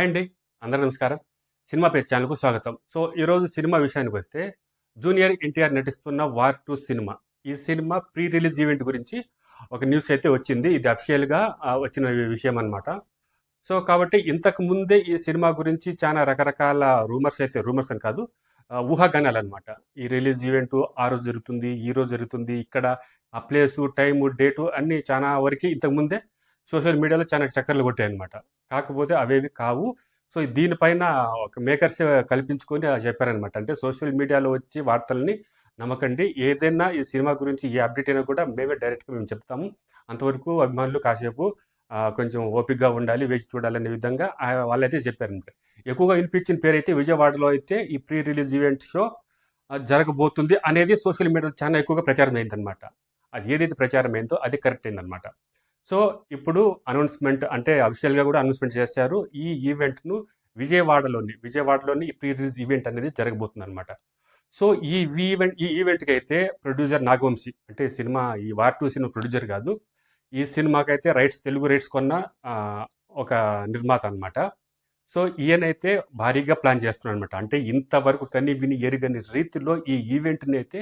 Hi అండి. అందరూ నమస్కారం. సినిమా పేజ్ ఛానల్కు స్వాగతం. సో ఈరోజు సినిమా విషయానికి వస్తే జూనియర్ ఎన్టీఆర్ నటిస్తున్న వార్ టూ సినిమా. ఈ సినిమా ప్రీ రిలీజ్ ఈవెంట్ గురించి ఒక న్యూస్ అయితే వచ్చింది. ఇది అఫిషియల్గా వచ్చిన విషయం అనమాట సో కాబట్టి ఇంతకు ముందే ఈ సినిమా గురించి చాలా రకరకాల రూమర్స్ అయితే రూమర్స్ అని కాదు ఊహాగానాలు అనమాట ఈ రిలీజ్ ఈవెంట్ ఆ రోజు జరుగుతుంది ఈ రోజు జరుగుతుంది ఇక్కడ ఆ ప్లేసు టైము డేటు అన్నీ చాలా వరకు ఇంతకు ముందే సోషల్ మీడియాలో చాలా చక్కర్లు కొట్టాయి అనమాట కాకపోతే అవేవి కావు. సో దీనిపైన ఒక మేకర్స్ కల్పించుకొని చెప్పారనమాట అంటే సోషల్ మీడియాలో వచ్చి వార్తల్ని నమ్మకండి. ఏదైనా ఈ సినిమా గురించి ఏ అప్డేట్ అయినా కూడా మేమే డైరెక్ట్గా మేము చెప్తాము. అంతవరకు అభిమానులు కాసేపు కొంచెం ఓపికగా ఉండాలి వేచి చూడాలనే విధంగా వాళ్ళైతే చెప్పారనమాట ఎక్కువగా వినిపించిన పేరు అయితే విజయవాడలో అయితే ఈ ప్రీ రిలీజ్ ఈవెంట్ షో జరగబోతుంది అనేది సోషల్ మీడియాలో చాలా ఎక్కువగా ప్రచారం అయిందనమాట అది ఏదైతే ప్రచారం అయిందో అది కరెక్ట్ అయిందనమాట సో ఇప్పుడు అనౌన్స్మెంట్ అంటే అఫిషియల్గా కూడా అనౌన్స్మెంట్ చేశారు. ఈ ఈవెంట్ను విజయవాడలోని విజయవాడలోని ప్రీ రిలీజ్ ఈవెంట్ అనేది జరగబోతుంది అనమాట సో ఈ ఈవెంట్ ఈ ఈవెంట్కి అయితే ప్రొడ్యూసర్ నాగవంశీ అంటే సినిమా ఈ వార్ టూ సినిమా ప్రొడ్యూసర్ కాదు. ఈ సినిమాకి అయితే రైట్స్ తెలుగు రైట్స్ కొన్న ఒక నిర్మాత అనమాట సో ఈయనైతే భారీగా ప్లాన్ చేస్తున్నాడు అనమాట అంటే ఇంతవరకు కని విని ఎరుగని రీతిలో ఈ ఈవెంట్ని అయితే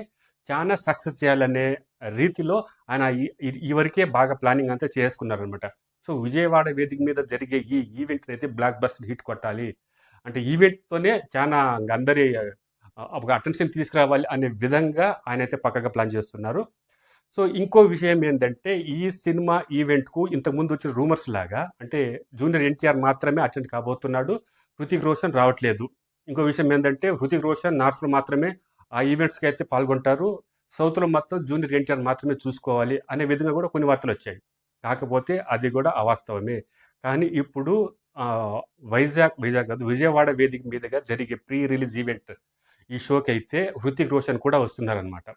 చాలా సక్సెస్ చేయాలనే రీతిలో ఆయన ఈ- ఈ- వరకే బాగా ప్లానింగ్ అంతా చేసుకున్నారనమాట సో విజయవాడ వేదిక మీద జరిగే ఈ ఈవెంట్ని అయితే బ్లాక్ బస్టర్ హిట్ కొట్టాలి. అంటే ఈవెంట్తోనే చాలా అందరి ఒక అటెన్షన్ తీసుకురావాలి అనే విధంగా ఆయన అయితే పక్కగా ప్లాన్ చేస్తున్నారు. సో ఇంకో విషయం ఏంటంటే ఈ సినిమా ఈవెంట్కు ఇంతకుముందు వచ్చిన రూమర్స్ లాగా అంటే జూనియర్ ఎన్టీఆర్ మాత్రమే అటెండ్ కాబోతున్నాడు. హృతిక్ రోషన్ రావట్లేదు. ఇంకో విషయం ఏంటంటే హృతిక్ రోషన్ నార్త్లో మాత్రమే ఆ ఈవెంట్స్కి అయితే పాల్గొంటారు. సౌత్లో మొత్తం జూనియర్ ఎన్టీఆర్ మాత్రమే చూసుకోవాలి అనే విధంగా కూడా కొన్ని వార్తలు వచ్చాయి. కాకపోతే అది కూడా అవాస్తవమే. కానీ ఇప్పుడు వైజాగ్ వైజాగ్ కాదు విజయవాడ వేదిక మీదుగా జరిగే ప్రీ రిలీజ్ ఈవెంట్ ఈ షోకి అయితే హృతిక్ రోషన్ కూడా వస్తున్నారనమాట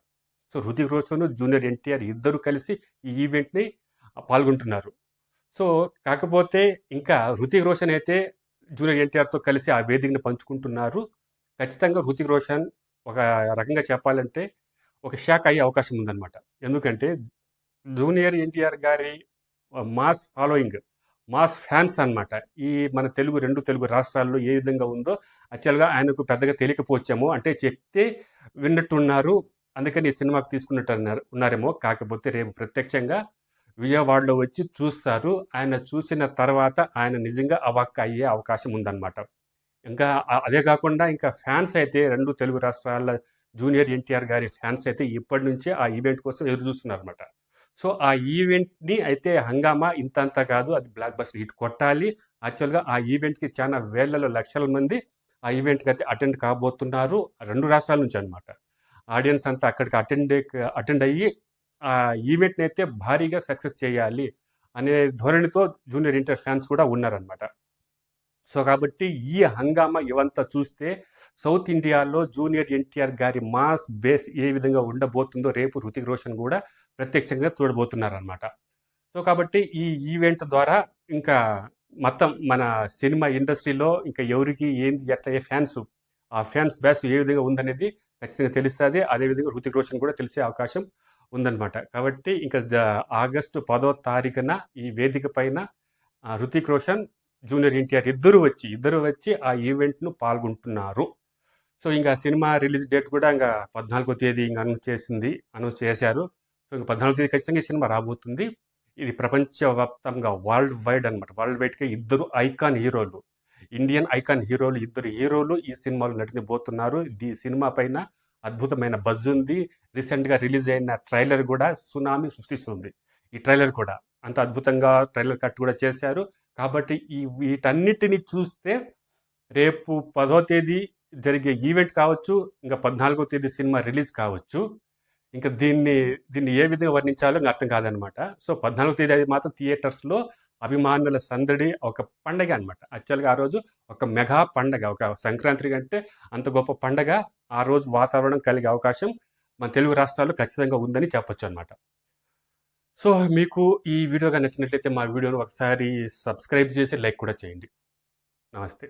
so Hrithik Roshan junior NTR ఇద్దరు కలిసి ఈ ఈవెంట్ని పాల్గొంటున్నారు. సో కాకపోతే ఇంకా హృతిక్ రోషన్ అయితే జూనియర్ ఎన్టీఆర్తో కలిసి ఆ వేదికను పంచుకుంటున్నారు. ఖచ్చితంగా హృతిక్ రోషన్ ఒక రకంగా చెప్పాలంటే ఒక షాక్ అయ్యే అవకాశం ఉందన్నమాట. ఎందుకంటే జూనియర్ ఎన్టీఆర్ గారి మాస్ ఫాలోయింగ్ మాస్ ఫ్యాన్స్ అన్నమాట. ఈ మన తెలుగు రెండు తెలుగు రాష్ట్రాల్లో ఏ విధంగా ఉందో యాక్చువల్గా ఆయనకు పెద్దగా తెలియకపోవచ్చేమో అంటే చెప్తే విన్నట్టున్నారు. అందుకని ఈ సినిమాకి తీసుకున్నట్టు అన్నారు ఉన్నారేమో. కాకపోతే రేపు ప్రత్యక్షంగా విజయవాడలో వచ్చి చూస్తారు. ఆయన చూసిన తర్వాత ఆయన నిజంగా అవాక్క అయ్యే అవకాశం ఉందన్నమాట. ఇంకా అదే కాకుండా ఇంకా ఫ్యాన్స్ అయితే రెండు తెలుగు రాష్ట్రాల జూనియర్ ఎన్టీఆర్ గారి ఫ్యాన్స్ అయితే ఇప్పటి నుంచే ఆ ఈవెంట్ కోసం ఎదురు చూస్తున్నారు అనమాట సో ఆ ఈవెంట్ని అయితే హంగామా ఇంత అంత కాదు అది బ్లాక్ బస్టర్ హిట్ కొట్టాలి. యాక్చువల్గా ఆ ఈవెంట్కి చాలా వేలలో లక్షల మంది ఆ ఈవెంట్కి అయితే అటెండ్ కాబోతున్నారు రెండు రాష్ట్రాల నుంచి అనమాట ఆడియన్స్ అంతా అక్కడికి అటెండ్ అటెండ్ అయ్యి ఆ ఈవెంట్ని అయితే భారీగా సక్సెస్ చేయాలి అనే ధోరణితో జూనియర్ ఇంటర్ ఫ్యాన్స్ కూడా ఉన్నారనమాట సో కాబట్టి ఈ హంగామా ఇవంతా చూస్తే సౌత్ ఇండియాలో జూనియర్ ఎన్టీఆర్ గారి మాస్ బేస్ ఏ విధంగా ఉండబోతుందో రేపు హృతిక్ రోషన్ కూడా ప్రత్యక్షంగా చూడబోతున్నారనమాట సో కాబట్టి ఈ ఈవెంట్ ద్వారా ఇంకా మొత్తం మన సినిమా ఇండస్ట్రీలో ఇంకా ఎవరికి ఏంది ఎట్లా ఏ ఫ్యాన్స్ ఆ ఫ్యాన్స్ బ్యాస్ ఏ విధంగా ఉందనేది ఖచ్చితంగా తెలుస్తుంది. అదేవిధంగా హృతిక్ రోషన్ కూడా తెలిసే అవకాశం ఉందన్నమాట. కాబట్టి ఇంకా ఆగస్టు పదో తారీఖున ఈ వేదిక పైన హృతిక్ రోషన్ జూనియర్ ఎన్టీఆర్ ఇద్దరు వచ్చి ఇద్దరు వచ్చి ఆ ఈవెంట్ను పాల్గొంటున్నారు. సో ఇంకా సినిమా రిలీజ్ డేట్ కూడా ఇంకా పద్నాలుగో తేదీ ఇంకా అనౌన్స్ చేసింది అనౌన్స్ చేశారు. సో ఇంకా పద్నాలుగో తేదీ ఖచ్చితంగా సినిమా రాబోతుంది. ఇది ప్రపంచవ్యాప్తంగా వరల్డ్ వైడ్ అనమాట వరల్డ్ వైడ్గా ఇద్దరు ఐకాన్ హీరోలు ఇండియన్ ఐకాన్ హీరోలు ఇద్దరు హీరోలు ఈ సినిమాలో నటించబోతున్నారు. ఈ సినిమా పైన అద్భుతమైన బజ్ ఉంది. రీసెంట్గా రిలీజ్ అయిన ట్రైలర్ కూడా సునామీ సృష్టిస్తుంది. ఈ ట్రైలర్ కూడా అంత అద్భుతంగా ట్రైలర్ కట్ కూడా చేశారు. కాబట్టి ఈ వీటన్నిటిని చూస్తే రేపు పదో తేదీ జరిగే ఈవెంట్ కావచ్చు ఇంకా పద్నాలుగో తేదీ సినిమా రిలీజ్ కావచ్చు. ఇంకా దీన్ని దీన్ని ఏ విధంగా వర్ణించాలో ఇంకా అర్థం కాదనమాట. సో పద్నాలుగో తేదీ అది మాత్రం థియేటర్స్లో అభిమానుల సందడి ఒక పండగ అనమాట యాక్చువల్గా ఆ రోజు ఒక మెగా పండగ ఒక సంక్రాంతి కంటే అంత గొప్ప పండగ ఆ రోజు వాతావరణం కలిగే అవకాశం మన తెలుగు రాష్ట్రాల్లో ఖచ్చితంగా ఉందని చెప్పొచ్చు అనమాట సో మీకు ఈ వీడియోగా నచ్చినట్లయితే మా వీడియోను ఒకసారి సబ్స్క్రైబ్ చేసి లైక్ కూడా చేయండి. నమస్తే.